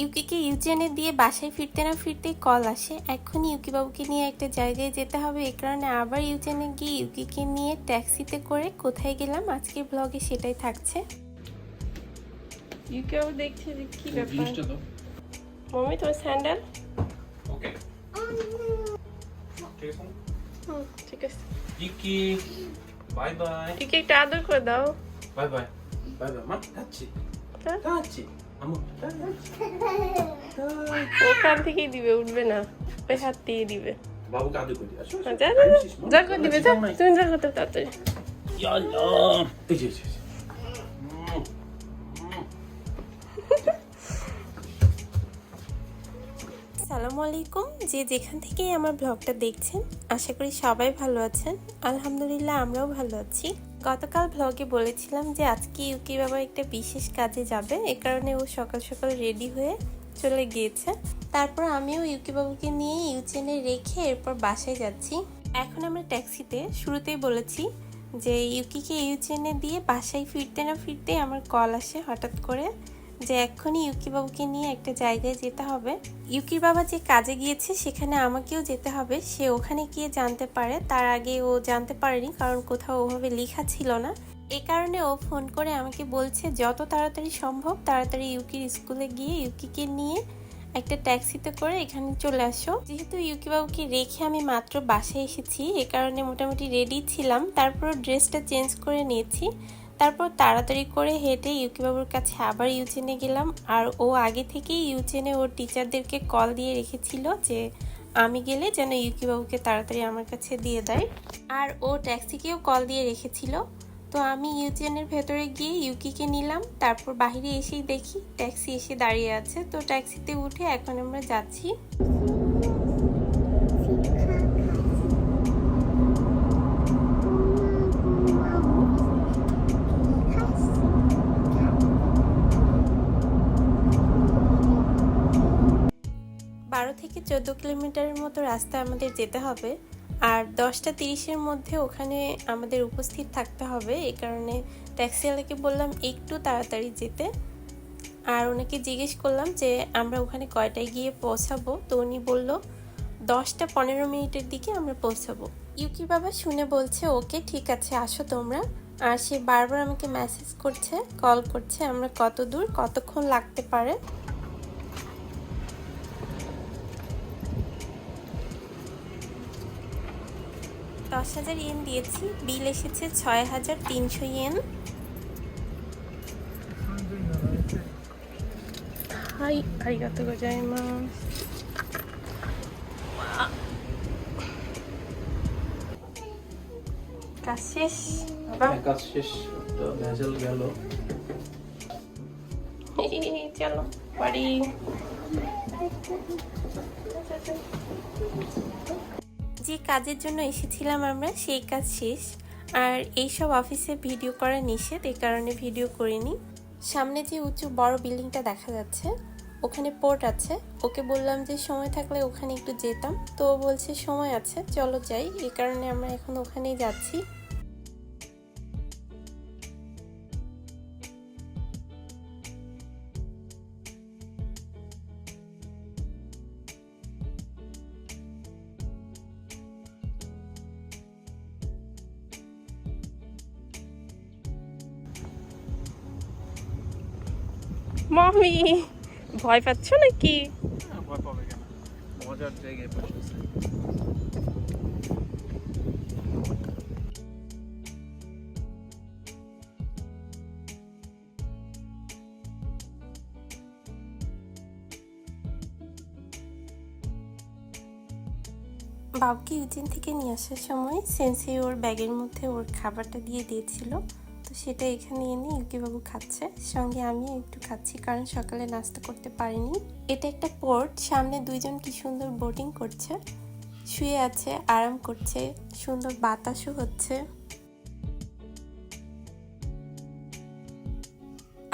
ইউকিকে ইউজেনে দিয়ে বাসায় ফিরতে না ফিরতেই কল আসে? এক্ষুনি ইউকি বাবুকে নিয়ে একটা জায়গায় যেতে হবে। এ কারণে আবার ইউজেনে গিয়ে ইউকিকে নিয়ে ট্যাক্সিতে করে কোথায় গেলাম? আজকের ব্লগে সেটাই থাকছে। ইউকি বাবু দেখছে যে কি ব্যাপার। তো তোমার স্যান্ডেল? ওকে। ঠিক আছে হুম ঠিক আছে। ইকি বাই বাই ইউকি একটা আদর করে দাও। বাই বাই বাই বাই মা যাচ্ছি? যাচ্ছি ওখান থেকেই দিবে উঠবে না। ওই হাত দিয়ে দিবে। বাবুকে আদর করি আসো আসো। যা করে দিবে যা। তুমি যা হতে তাড়াতাড়ি। সালামু আলাইকুম যে যেখান থেকেই আমার ব্লগটা দেখছেন, আশা করি সবাই ভালো আছেন। আলহামদুলিল্লাহ, আমরাও ভালো আছি। গতকাল ব্লগে বলেছিলাম যে আজকে ইউকি বাবা একটা বিশেষ কাজে যাবে। এ কারণে ও সকাল সকাল রেডি হয়ে চলে গিয়েছে। তারপর আমিও ইউকি বাবুকে নিয়ে ইউচেনে রেখে এরপর বাসায় যাচ্ছি। এখন আমরা ট্যাক্সিতে শুরুতেই বলেছি যে ইউকিকে ইউচেনে দিয়ে বাসায় ফিরতে না ফিরতে আমার কল আসে হঠাৎ করে। যে এক্ষুনি ইউকি বাবুকে নিয়ে একটা জায়গায় যেতে হবে। ইউকির বাবা যে কাজে গিয়েছে, সেখানে আমাকেও যেতে হবে। সে ওখানে গিয়ে জানতে পারে। তার আগে ও জানতে পারেনি, কারণ কোথাও ওভাবে লেখা ছিল না। এ কারণে ও ফোন করে আমাকে বলছে, যত তাড়াতাড়ি সম্ভব, তাড়াতাড়ি ইউকির স্কুলে গিয়ে ইউকিকে নিয়ে একটা ট্যাক্সিতে করে এখানে চলে আসো। যেহেতু ইউকি বাবুকে রেখে আমি মাত্র বাসায় এসেছি, এ কারণে মোটামুটি রেডি ছিলাম। তারপর ড্রেসটা চেঞ্জ করে নিয়েছি। তারপর তাড়াতাড়ি করে হেঁটে ইউকি বাবুর কাছে আবার ইউচেনে গেলাম। আর ও আগে থেকেই ইউচেনে ওর টিচারদেরকে কল দিয়ে রেখেছিল যে, আমি গেলে যেন ইউকি বাবুকে তাড়াতাড়ি আমার কাছে দিয়ে দেয়। আর ও ট্যাক্সিকেও কল দিয়ে রেখেছিল। তো আমি ইউচেনের ভেতরে গিয়ে ইউকিকে নিলাম। তারপর বাইরে এসেই দেখি ট্যাক্সি এসে দাঁড়িয়ে আছে। তো ট্যাক্সিতে উঠে এখন আমরা যাচ্ছি। বারো থেকে চোদ্দ কিলোমিটারের মতো রাস্তা আমাদের যেতে হবে। আর দশটা তিরিশের মধ্যে ওখানে আমাদের উপস্থিত থাকতে হবে। এই কারণে ট্যাক্সিওয়ালাকে বললাম, একটু তাড়াতাড়ি যেতে। আর ওনাকে জিজ্ঞেস করলাম যে, আমরা ওখানে কয়টায় গিয়ে পৌঁছাবো? তো উনি বলল, দশটা পনেরো মিনিটের দিকে আমরা পৌঁছাবো। ইউকি বাবা শুনে বলছে, ওকে, ঠিক আছে, আসো তোমরা। আর সে বারবার আমাকে মেসেজ করছে কল করছে, আমরা কত দূর, কতক্ষণ লাগতে পারে? দশ হাজার ইয়েন দিয়েছি। বিল এসেছে ছয় হাজার তিনশো ইয়েন। হাই আরিগাতো গোজাইমাস কাজ শেষ? হ্যাঁ, কাজ শেষ। তো ভেজাল গেল। চলো বাড়ি। যে কাজের জন্য এসেছিলাম আমরা, সেই কাজ শেষ। আর এইসব অফিসে ভিডিও করা নিষেধ এই কারণে ভিডিও করিনি। সামনে যে উঁচু বড় বিল্ডিংটা দেখা যাচ্ছে, ওখানে পোর্ট আছে। ওকে বললাম যে, সময় থাকলে ওখানে একটু যেতাম। তো বলছে, সময় আছে, চলো যাই। এই কারণে আমরা এখন ওখানেই যাচ্ছি। মমি, ভয় পাচ্ছ নাকি? বাবুকে ইউজিন থেকে নিয়ে আসার সময় সেন্সি ওর ব্যাগের মধ্যে ওর খাবারটা দিয়ে দিয়েছিল। সেটা এখানে এনে ইউকি বাবু খাচ্ছে। সঙ্গে আমিও একটু খাচ্ছি, কারণ সকালে নাস্তা করতে পারিনি। এটা একটা পোর্ট, সামনে দুইজন কি সুন্দর বোটিং করছে। শুয়ে আছে, আরাম করছে, সুন্দর বাতাসও হচ্ছে।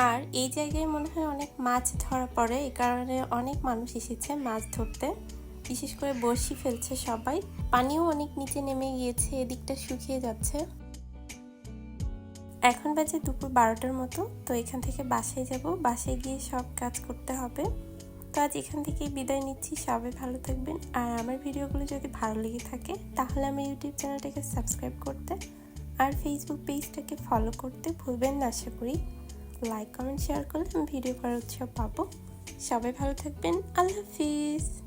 আর এই জায়গায় মনে হয় অনেক মাছ ধরা পড়ে এই কারণে অনেক মানুষ এসেছে মাছ ধরতে। বিশেষ করে বড়শি ফেলছে সবাই। পানিও অনেক নিচে নেমে গিয়েছে, এদিকটা শুকিয়ে যাচ্ছে। এখন বাজে দুপুর বারোটার মতো, তো এখান থেকে বাসায় যাব। বাসায় গিয়ে সব কাজ করতে হবে। তো আজ এখান থেকেই বিদায় নিচ্ছি। সবাই ভালো থাকবেন। আর আমার ভিডিওগুলো যদি ভালো লেগে থাকে, তাহলে আমার ইউটিউব চ্যানেলটাকে সাবস্ক্রাইব করতে আর ফেসবুক পেজটাকে ফলো করতে ভুলবেন না, আশা করি। লাইক কমেন্ট শেয়ার করলে আমি ভিডিও করার উৎসাহ পাবো। সবাই ভালো থাকবেন। আল্লাহ হাফিজ।